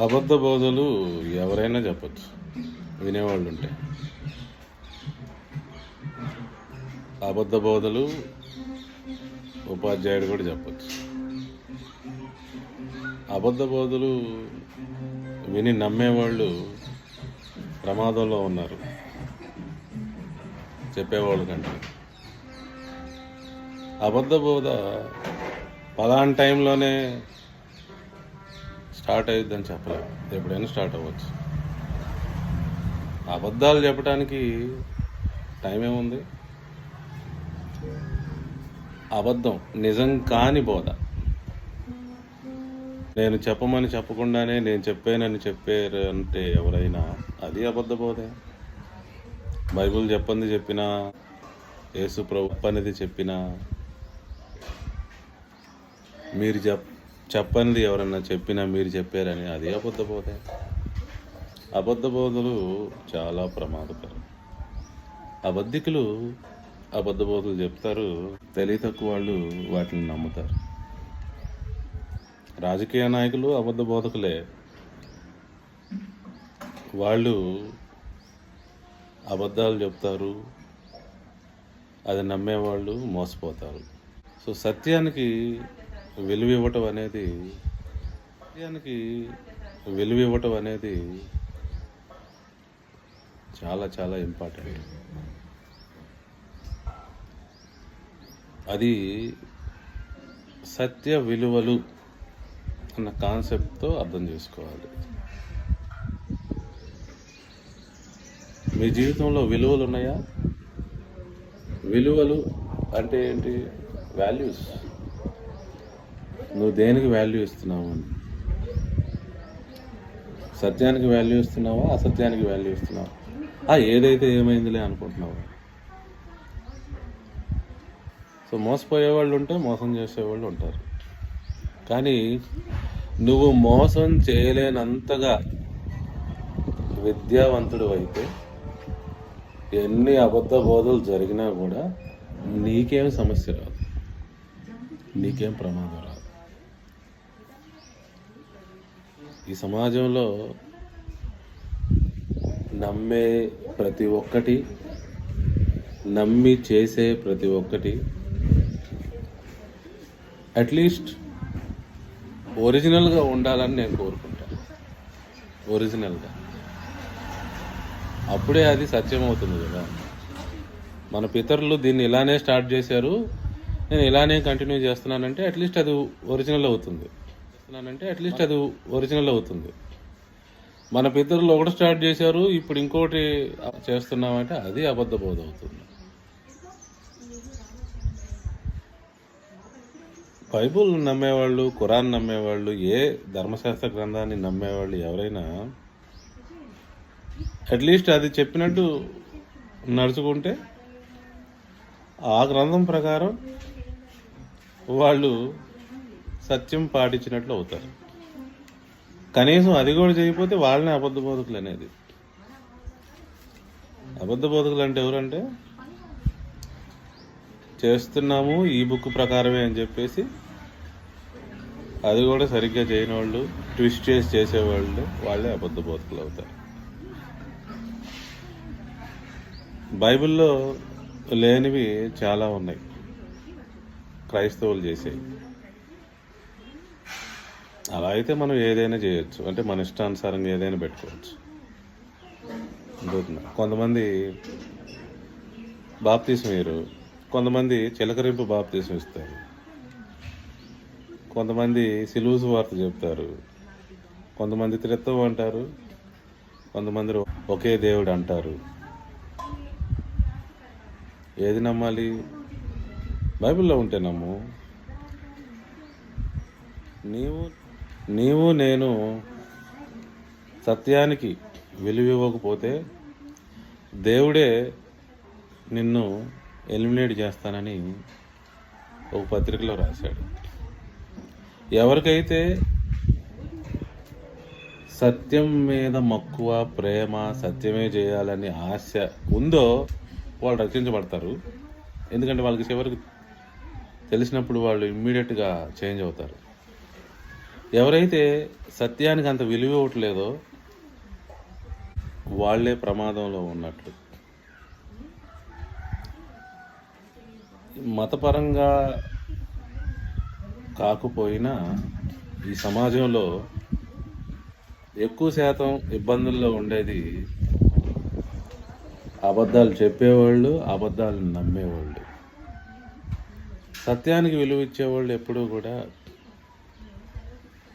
అబద్ధ బోధలు ఎవరైనా చెప్పచ్చు. వినేవాళ్ళు ఉంటే అబద్ధ బోధలు ఉపాధ్యాయుడు కూడా చెప్పచ్చు. అబద్ధ బోధలు విని నమ్మేవాళ్ళు ప్రమాదంలో ఉన్నారు. చెప్పేవాళ్ళు కంటే. అబద్ధ బోధ పలానా టైంలోనే స్టార్ట్ అయ్యిద్దని చెప్పలేము ఎప్పుడైనా స్టార్ట్ అవ్వచ్చు. అబద్ధాలు చెప్పడానికి టైం ఏముంది? అబద్ధం నిజం కాని బోధ. నేను చెప్పమని చెప్పకుండానే నేను చెప్పానని చెప్పారు అంటే ఎవరైనా అది అబద్ధ బోధే? బైబిల్ చెప్పంది చెప్పినా యేసు ప్రభు అనేది చెప్పినా మీరు చెప్ చెప్పనిది ఎవరన్నా చెప్పినా మీరు చెప్పారని అది అబద్ధ బోధే అబద్ధ బోధలు చాలా ప్రమాదకరం. అబద్ధికులు అబద్ధ బోధలు చెప్తారు తెలివి తక్కువ వాళ్ళు వాటిని నమ్ముతారు. రాజకీయ నాయకులు అబద్ధ బోధకులే వాళ్ళు అబద్ధాలు చెప్తారు అది నమ్మేవాళ్ళు మోసపోతారు. సో సత్యానికి విలువ ఇవ్వటం అనేది సత్యానికి విలువ ఇవ్వటం అనేది చాలా చాలా ఇంపార్టెంట్ అది సత్య విలువలు అన్న కాన్సెప్ట్తో అర్థం చేసుకోవాలి. మీ జీవితంలో విలువలు ఉన్నాయా? విలువలు అంటే ఏంటి? వాల్యూస్. నువ్వు దేనికి వాల్యూ ఇస్తున్నావు అని. సత్యానికి వాల్యూ ఇస్తున్నావా? అసత్యానికి వాల్యూ ఇస్తున్నావా? ఆ ఏదైతే ఏమైందిలే అనుకుంటున్నావు. సో మోసపోయే వాళ్ళు ఉంటే మోసం చేసేవాళ్ళు ఉంటారు. కానీ నువ్వు మోసం చేయలేనంతగా విద్యావంతుడు అయితే ఎన్ని అబద్ధ బోధలు జరిగినా కూడా నీకేం సమస్య రాదు. నీకేం ప్రమాదం రాదు. ఈ సమాజంలో నమ్మే ప్రతి ఒక్కటి నమ్మి చేసే ప్రతి ఒక్కటి అట్లీస్ట్ ఒరిజినల్గా ఉండాలని నేను కోరుకుంటాను. ఒరిజినల్గా అప్పుడే అది సత్యం అవుతుంది కదా. మన పితరులు దీన్ని ఇలానే స్టార్ట్ చేశారు నేను ఇలానే కంటిన్యూ చేస్తున్నానంటే అట్లీస్ట్ అది ఒరిజినల్ అవుతుంది. చేస్తున్నానంటే అట్లీస్ట్ అది ఒరిజినల్ అవుతుంది. మన పితరులు ఒకటి స్టార్ట్ చేశారు ఇప్పుడు ఇంకోటి చేస్తున్నామంటే అది అబద్ధ బోధ అవుతుంది. బైబుల్ నమ్మేవాళ్ళు ఖురాన్ నమ్మేవాళ్ళు ఏ ధర్మశాస్త్ర గ్రంథాన్ని నమ్మేవాళ్ళు ఎవరైనా అట్లీస్ట్ అది చెప్పినట్టు నడుచుకుంటే ఆ గ్రంథం ప్రకారం వాళ్ళు సత్యం పాటించినట్లు అవుతారు. కనీసం అది కూడా చేయకపోతే వాళ్ళని అబద్ధ బోధకులు అనేది. అబద్ధ బోధకులు అంటే ఎవరంటే చేస్తున్నాము ఈ బుక్ ప్రకారమే అని చెప్పేసి అది కూడా సరిగ్గా చేయని వాళ్ళు ట్విస్ట్ చేసి చేసేవాళ్ళు వాళ్ళే అబద్ధ బోధకులు అవుతారు. బైబిల్లో లేనివి చాలా ఉన్నాయి. క్రైస్తవులు చేసేవి. అలా అయితే మనం ఏదైనా చేయొచ్చు. అంటే మన ఇష్టానుసారంగా ఏదైనా పెట్టుకోవచ్చు. అర్థమవుతుందా? కొంతమంది బాప్తీసం వేయరు. కొంతమంది చిలకరింపు బాప్తీసం ఇస్తారు. కొంతమంది సిలువుసు వార్త చెప్తారు. కొంతమంది త్రిత్వం అంటారు. కొంతమంది ఒకే దేవుడు అంటారు. ఏది నమ్మాలి? బైబిల్లో ఉంటే నమ్ము. నీవు నీవు నేను సత్యానికి విలువ ఇవ్వకపోతే దేవుడే నిన్ను ఎలిమినేట్ చేస్తానని ఒక పత్రికలో రాశాడు. ఎవరికైతే సత్యం మీద మక్కువ ప్రేమ సత్యమే చేయాలని ఆశ ఉందో వాళ్ళు రక్షించబడతారు. ఎందుకంటే వాళ్ళకి చివరికి తెలిసినప్పుడు వాళ్ళు ఇమ్మీడియట్గా చేంజ్ అవుతారు. ఎవరైతే సత్యానికి అంత విలువ ఇవ్వట్లేదో వాళ్ళే ప్రమాదంలో ఉన్నట్లు. మతపరంగా కాకపోయినా ఈ సమాజంలో ఎక్కువ శాతం ఇబ్బందుల్లో ఉండేది అబద్ధాలు చెప్పేవాళ్ళు అబద్ధాలు నమ్మేవాళ్ళు. సత్యానికి విలువ ఇచ్చేవాళ్ళు ఎప్పుడూ కూడా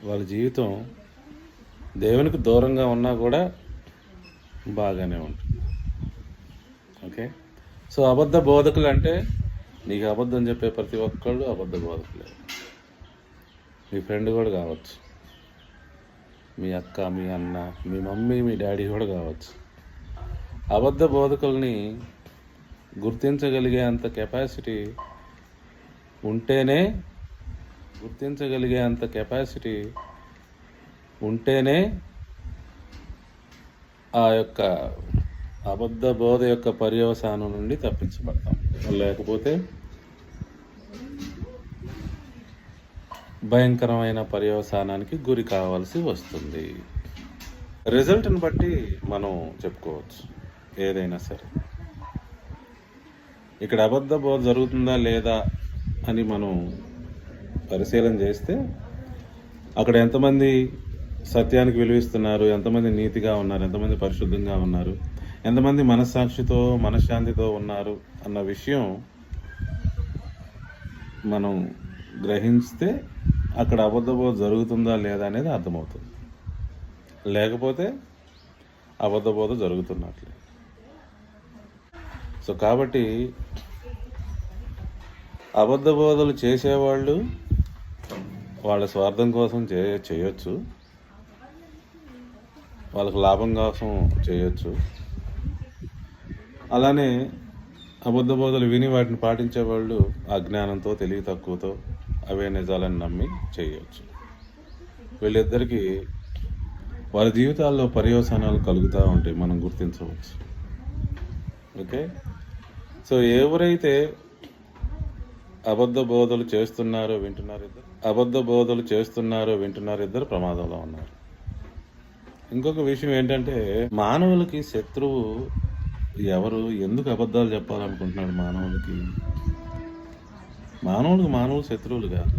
వాళ్ళ జీవితం దేవునికి దూరంగా ఉన్నా కూడా బాగానే ఉంటుంది. ఓకే? సో అబద్ధ బోధకులు అంటే నీకు అబద్ధం చెప్పే ప్రతి ఒక్కళ్ళు అబద్ధ బోధకులే. మీ ఫ్రెండ్ కూడా కావచ్చు. మీ అక్క మీ అన్న మీ మమ్మీ మీ డాడీ కూడా కావచ్చు. అబద్ధ బోధకుల్ని గుర్తించగలిగే అంత కెపాసిటీ ఉంటేనే గుర్తించగలిగే అంత కెపాసిటీ ఉంటేనే ఆ యొక్క అబద్ధ బోధ యొక్క పర్యవసానం నుండి తప్పించబడతాం. లేకపోతే భయంకరమైన పర్యవసానానికి గురి కావాల్సి వస్తుంది. రిజల్ట్ని బట్టి మనం చెప్పుకోవచ్చు. ఏదైనా సరే. ఇక్కడ అబద్ధ బోధ జరుగుతుందా లేదా అని మనం పరిశీలన చేస్తే అక్కడ ఎంతమంది సత్యానికి విలువిస్తున్నారు ఎంతమంది నీతిగా ఉన్నారు ఎంతమంది పరిశుద్ధంగా ఉన్నారు ఎంతమంది మనస్సాక్షితో మనశ్శాంతితో ఉన్నారు అన్న విషయం మనం గ్రహిస్తే అక్కడ అబద్ధ బోధ జరుగుతుందా లేదా అనేది అర్థమవుతుంది. లేకపోతే అబద్ధబోధ జరుగుతున్నట్లే. సో కాబట్టి అబద్ధ బోధలు చేసేవాళ్ళు వాళ్ళ స్వార్థం కోసం చే చేయొచ్చు. వాళ్ళకి లాభం కోసం చేయొచ్చు. అలానే అబద్ధ బోధలు విని వాటిని పాటించే వాళ్ళు అజ్ఞానంతో తెలివి తక్కువతో అవే నిజాలని నమ్మి చేయవచ్చు వీళ్ళిద్దరికీ వారి జీవితాల్లో పర్యవసానాలు కలుగుతూ ఉంటాయి మనం గుర్తించవచ్చు. ఓకే? సో ఎవరైతే అబద్ధ బోధలు చేస్తున్నారో వింటున్నారు ఇద్దరు? అబద్ధ బోధలు చేస్తున్నారో వింటున్నారు ఇద్దరు ప్రమాదంలో ఉన్నారు. ఇంకొక విషయం ఏంటంటే మానవులకి శత్రువు ఎవరు ఎందుకు అబద్ధాలు చెప్పాలనుకుంటున్నాడు మానవులకి మానవులకు మానవులు శత్రువులు కాదు.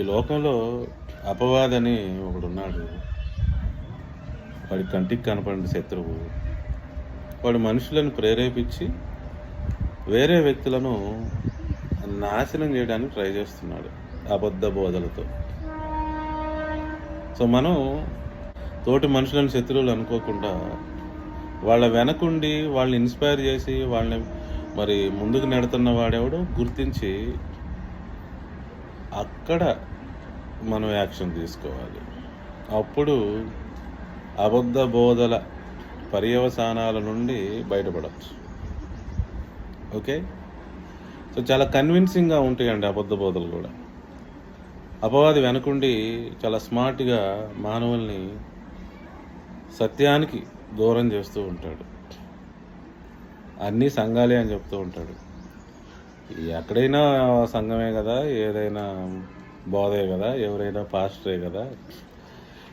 ఈ లోకంలో అపవాదని ఒకడు ఉన్నాడు వాడి కంటికి కనపడిన శత్రువు. వాడు మనుషులను ప్రేరేపించి వేరే వ్యక్తులను నాశనం చేయడానికి ట్రై చేస్తున్నాడు అబద్ధ బోధలతో. సో మనం తోటి మనుషులను శత్రువులు అనుకోకుండా వాళ్ళ వెనకుండి వాళ్ళని ఇన్స్పైర్ చేసి వాళ్ళని మరి ముందుకు నెడుతున్న వాడెవడో గుర్తించి అక్కడ మనం యాక్షన్ తీసుకోవాలి. అప్పుడు అబద్ధ బోధల పర్యవసానాల నుండి బయటపడవచ్చు ఓకే? సో చాలా కన్విన్సింగ్గా ఉంటాయండి అబద్ధ బోధలు కూడా. అపవాది వెనకుండి చాలా స్మార్ట్గా మానవుల్ని సత్యానికి దూరం చేస్తూ ఉంటాడు. అన్నీ సంఘాలే అని చెప్తూ ఉంటాడు. ఎక్కడైనా సంఘమే కదా ఏదైనా బోధే కదా ఎవరైనా పాస్టరే కదా.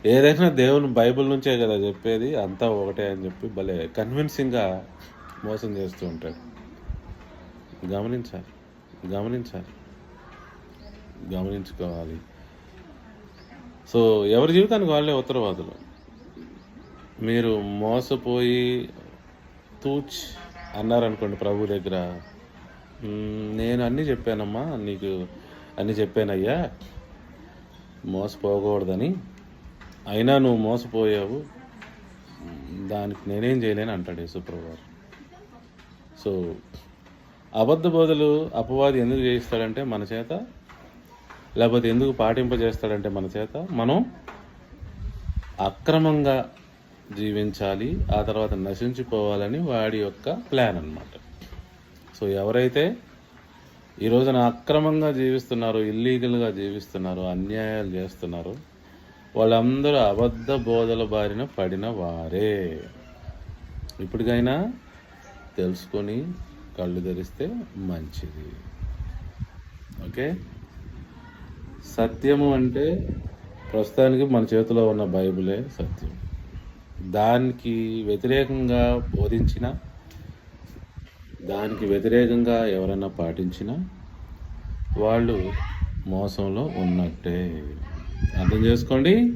ఏదైనా దేవుని బైబిల్ నుంచే కదా చెప్పేది అంతా ఒకటే అని చెప్పి భలే కన్విన్సింగ్గా మోసం చేస్తూ ఉంటాడు. గమనించాలి. గమనించాలి. గమనించుకోవాలి. సో ఎవరి జీవితానికి వాళ్ళే ఉత్తరవాదులు? మీరు మోసపోయి తూచ్ అన్నారనుకోండి ప్రభు దగ్గర నేను అన్నీ చెప్పానమ్మా నీకు అన్నీ చెప్పానయ్యా మోసపోకూడదని. అయినా నువ్వు మోసపోయావు దానికి నేనేం చేయలేను అంటాడు యేసుప్రభు గారు. సో అబద్ధ బోధలు అపవాది ఎందుకు చేయిస్తాడంటే మన చేత? లేకపోతే ఎందుకు పాటింపజేస్తాడంటే మన చేత? మనం అక్రమంగా జీవించాలి ఆ తర్వాత నశించిపోవాలని వాడి యొక్క ప్లాన్ అనమాట సో ఎవరైతే ఈ రోజున అక్రమంగా జీవిస్తున్నారో ఇల్లీగల్గా జీవిస్తున్నారో అన్యాయాలు చేస్తున్నారో వాళ్ళందరూ అబద్ధ బోధల బారిన పడిన వారే. ఇప్పటికైనా తెలుసుకొని కళ్ళు ధరిస్తే మంచిది. ఓకే? సత్యము అంటే ప్రస్తుతానికి మన చేతిలో ఉన్న బైబిలే సత్యం. దానికి వ్యతిరేకంగా బోధించిన దానికి వ్యతిరేకంగా ఎవరైనా పాటించినా వాళ్ళు మోసంలో ఉన్నట్టే. అర్థం చేసుకోండి?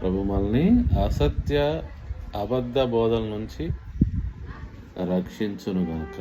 ప్రభు మనల్ని అసత్య అబద్ధ బోధల నుంచి రక్షించునుగాక.